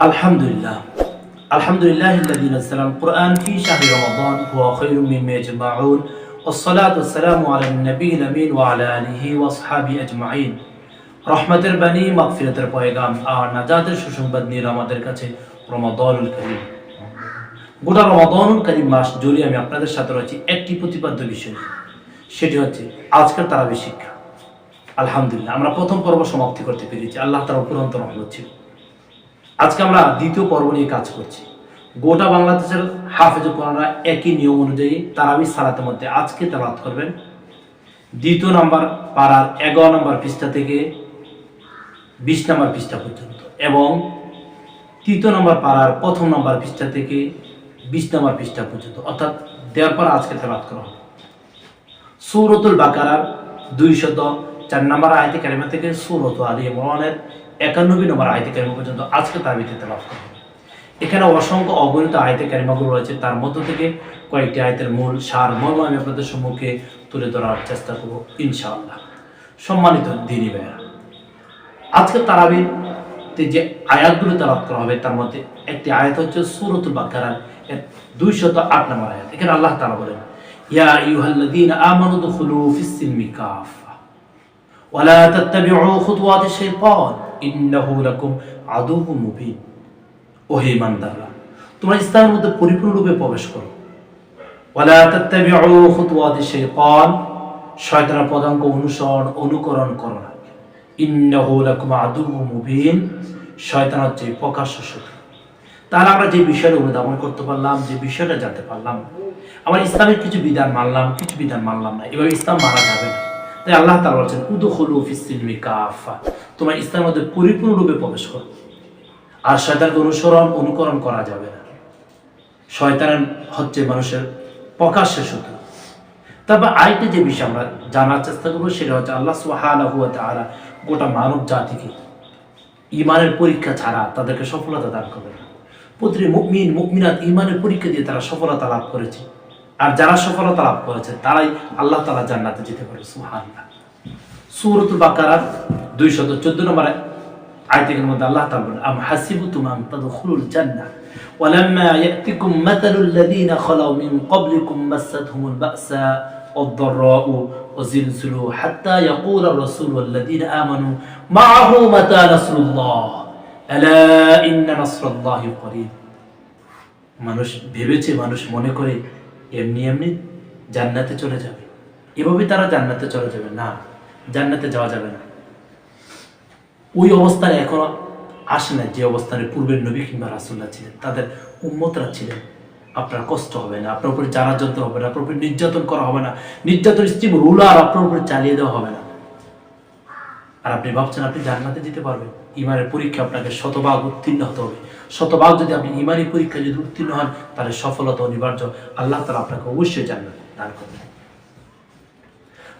الحمد لله الحمد لله الذي نزل القرآن في شهر رمضان هو خير مما يجمعون والصلاة والسلام على النبي الأمين وعلى آله وأصحابه أجمعين রহমতের বাণী মাগফিরাতের পয়গাম আর নাজাতের সুসংবাদ নিয়ে আমাদের কাছে রমাদানুল করিম গোটা রমাদানুল করিম মাস জুড়ে আমি আপনাদের সাথে রয়েছি একটি প্রতিপাদ্য বিষয় নিয়ে। সেটি হচ্ছে আজকের তারাবি শিক্ষা আলহামদুলিল্লাহ আমরা প্রথম পর্ব সমাপ্তি করতে পেরেছি আল্লাহ তার অপুরন্ত রহমত ছিল আজকে আমরা দ্বিতীয় পর্ব নিয়ে কাজ করছি। গোটা বাংলাদেশের হাফেজ কোরআনরা একই নিয়ম অনুযায়ী তারাবি সালাতের মধ্যে আজকে তেলাওয়াত করবেন। দ্বিতীয় নাম্বার পাড়ার এগারো নম্বর পৃষ্ঠা থেকে বিশ নম্বর পৃষ্ঠা পর্যন্ত এবং তৃতীয় নম্বর পাড়ার প্রথম নম্বর পৃষ্ঠা থেকে বিশ নম্বর পৃষ্ঠা পর্যন্ত। অর্থাৎ দেওয়ার পর আজকে তেলাওয়াত করা হবে। সৌরতুল বাকারার দুইশত চার নম্বর আয়তি কারিমা থেকে সুরত আলী ইমরানের একানব্বই নম্বর আয়তি কারিমা পর্যন্ত আজকে তার ভিত্তিতে লাভ করা। এখানে অসংখ্য অগণিত আয়তে কারিমাগুলো রয়েছে। তার মধ্য থেকে কয়েকটি আয়তের মূল সার মর্ম আমি আপনাদের সম্মুখে তুলে ধরার চেষ্টা করব, ইনশাআল্লাহ। সম্মানিত দিনী ভাইয়েরা, আজকে তারাবিতে যে আয়াতগুলো তালাত করা হবে, তার মধ্যে একটি আয়াত হচ্ছে সুরতুল বাকারার এর দুইশত আট নম্বর আয়াত। এখানে আল্লাহ তালা বলেন, ইয়া আইয়ুহাল্লাযীনা আমানু দুখুলু ফিস সিলমি ওয়ালা তাত্তাবিউ খুতুওয়াতিশ শাইতান। তোমরা ইসলামের মধ্যে পরিপূর্ণরূপে প্রবেশ করো। পদাঙ্ক অনুসরণ, অনুকরণ করো না। আমরা যে বিষয়টা অনুধাবন করতে পারলাম, যে বিষয়টা জানতে পারলাম, আমার ইসলামের কিছু বিধান মানলাম, কিছু বিধান মানলাম না, এভাবে ইসলাম মারা যাবে না। তাই আল্লাহ তাআলা বলছেন, উদখুলু ফিস সিলমি কাফা তোমার ইসলামের মধ্যে পরিপূর্ণরূপে প্রবেশ করো। আর শয়তানকে অনুসরণ, অনুকরণ করা যাবে না। শয়তান হচ্ছে মানুষের প্রকাশ্য শত্রু। তারপর আরেকটা যে বিষয় আমরা জানার চেষ্টা করব, সেটা হচ্ছে আল্লাহ সুবহানাহু ওয়া তাআলা গোটা মানব জাতিকে ইমানের পরীক্ষা ছাড়া তাদেরকে সফলতা দান করবে না। প্রতিটি মুকমিন মুকমিনাত ইমানের পরীক্ষা দিয়ে তারা সফলতা লাভ করেছে। আর যারা সফলতা লাভ করেছে তারাই আল্লাহ তাআলা জান্নাতে যেতে পারে সুবহানাল্লাহ সূরাতুল বাকারার 214 নম্বর আয়াতের মধ্যে আল্লাহ তাআলা বলেন আম হাসিবতুম আন তাদখুলুল জান্নাহ ولما يأتكم مثل الذين خلوا من قبلكم مستهم البأساء والضراء وزلزلوا حتى يقول الرسول والذين آمنوا معه متى نصر الله ألا إن نصر الله قريب মানুষ ভেবেছে মানুষ মনে করে এমনি এমনি জান্নাতে চলে যাবে। এভাবে তারা জান্নাতে চলে যাবে। না, জান্নাতে যাওয়া যাবে না। ওই অবস্থানে এখনও আসে না যে অবস্থানে পূর্বের নবী কিংবা রাসুল্লাহ ছিলেন। তাদের উন্মতরা ছিলেন। আপনার কষ্ট হবে না, আপনার উপরে জানার যন্ত্র হবে না, আপনার উপরে নির্যাতন করা হবে না। নির্যাতন স্টিম রুলার আপনার উপরে চালিয়ে দেওয়া হবে না। আর আপনি ভাবছেন আপনি জান্নাতে যেতে পারবেন, ইমানের পরীক্ষা আপনাকে শতভাগ উত্তীর্ণ হতে হবে। শতভাগ যদি আপনি ইমানি পরীক্ষা যদি উত্তীর্ণ হন, তাহলে সফলতা অনিবার্য। আল্লাহ তালা আপনাকে অবশ্যই জান্নাত দান করবেন।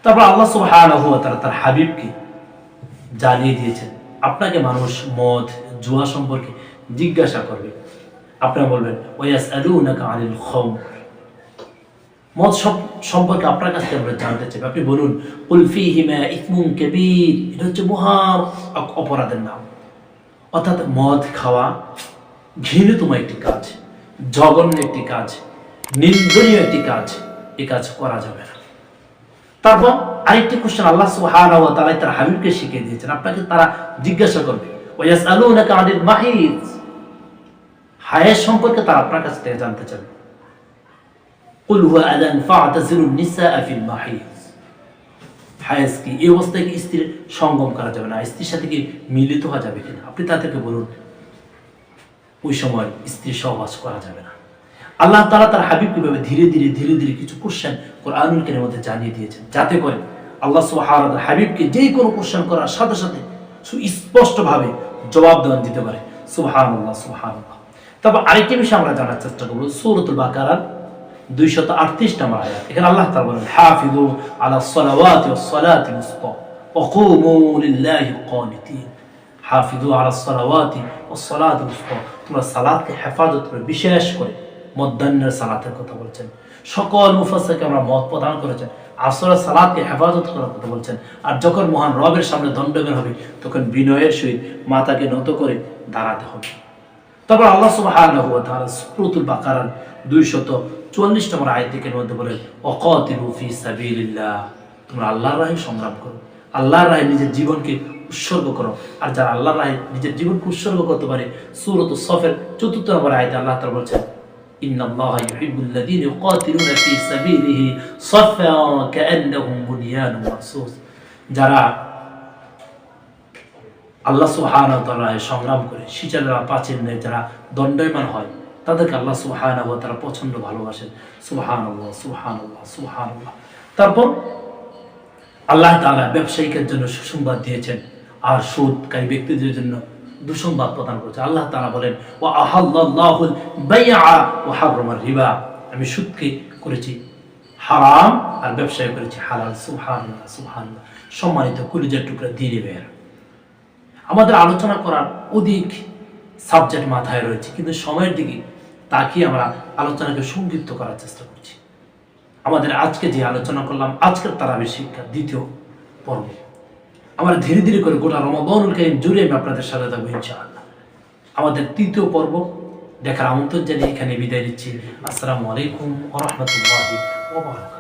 তারপর আল্লাহ সুবহানাহু ওয়া তাআলা তার হাবিবকে জানিয়ে দিয়েছেন, আপনাকে মানুষ মদ, জুয়া সম্পর্কে জিজ্ঞাসা করবে। আপনারা বলবেন ওয়াস আলুনাকা আনিল খামর মদ সম- সম্পর্কে আপনার কাছ থেকে আমরা জানতে চাই। আপনি বলুন, কুল ফীহিমা ইসমুন কাবীর। এটা হচ্ছে মহা অপরাধের নাম। অর্থাৎ মদ খাওয়া ঘৃণিতম একটি কাজ, জঘন্য একটি কাজ, নিন্দনীয় একটি কাজ এই কাজ করা যাবে না। তারপর আরেকটি কোশ্চেন আল্লাহ ওয়া তাআলা তার হাবিবকে শিখিয়ে দিয়েছেন। আপনাকে তারা জিজ্ঞাসা করবে ওয়াসআলুনাকা আনিল মাহিদ হায়ের সম্পর্কে তারা আপনার কাছ থেকে জানতে চাবে। কুল হুয়া এই অবস্থায় কি স্ত্রীর সঙ্গম করা যাবে না? স্ত্রীর সাথে কি মিলিত হওয়া যাবে কিনা? আপনি তাদেরকে বলুন, ওই সময় সহবাস করা যাবে না। আল্লাহ তার হাবিব কীভাবে ধীরে ধীরে ধীরে ধীরে কিছু কোশ্চেন মধ্যে জানিয়ে দিয়েছেন। যাতে করে আল্লাহ তাআলা হাবিবকে যে কোনো কোশ্চেন করার সাথে সাথে সুস্পষ্টভাবে জবাব দেওয়ান দিতে পারে। সুবহানাল্লাহ সুবহানাল্লাহ। তারপর আরেকটি বিষয় আমরা জানার চেষ্টা করব, সূরাতুল বাকারার বিশেষ করে মধ্যাহ্নের সালাতের কথা সকল আমরা মত প্রদান করেছেন, আসরের সালাতকে হেফাজত করার কথা বলছেন। আর যখন মহান রবের সামনে দণ্ডবের হবে, তখন বিনয়ের সহিত মাতাকে নত করে দাঁড়াতে হবে। তারপর আল্লাহ সুবহানাহু ওয়া তাআলা 244 নম্বর আয়াতের মধ্যে বলেন ওয়াকাতিলু ফি সাবিলিল্লাহ তোমরা আল্লাহর রাহে সংগ্রাম করো আল্লাহর রাহে নিজের জীবনকে উৎসর্গ করো আর যারা আল্লাহর রাহে নিজের জীবনকে উৎসর্গ করতে পারে সূরাত সফের চতুর্থ নম্বর আয়াতে আল্লাহ তাআলা বলছেন إن الله يحب الذين يقاتلون في سبيله صفا كأنهم بنيان مرصوص যারা আল্লাহ সুবহান সংগ্রাম করে সিচারেরা পাচের নেই যারা দণ্ডায়মান হয় তাদেরকে আল্লাহ সুবহান তারা পছন্দ ভালোবাসেন। সুবহান আল্লাহ সুবহান আল্লাহ সুবহান আল্লাহ তারপর আল্লাহ তাআলা ব্যবসায়িকের জন্য সুসংবাদ দিয়েছেন আর সুদকারী ব্যক্তিদের জন্য দুসংবাদ প্রদান করেছে আল্লাহ তাআলা বলেন আহাল্লাল্লাহুল বাইআ ওয়া হারামার রিবা। আমি সুদকে করেছি হারাম আর ব্যবসায় করেছি হালাল। সুবহানাল্লাহ সুবহানাল্লাহ। সম্মানিত কুলিজার টুকরা দিনে বের আমাদের আলোচনা করার অধিক সাবজেক্ট মাথায় রয়েছে, কিন্তু সময়ের দিকে তাকিয়ে আমরা আলোচনাকে সংক্ষিপ্ত করার চেষ্টা করছি। আমাদের আজকে যে আলোচনা করলাম, আজকের তারাবি শিক্ষা দ্বিতীয় পর্ব। আমরা ধীরে ধীরে করে গোটা রমাবনুল কাহিম জুড়ে আমি আপনাদের সাথে থাকব ইনশাআল্লাহ। আমাদের তৃতীয় পর্ব দেখার আমন্ত্রণ জানিয়ে এখানে বিদায় দিচ্ছি আসসালামু আলাইকুম ওয়া রাহমাতুল্লাহি ওয়া বারাকাতুহু।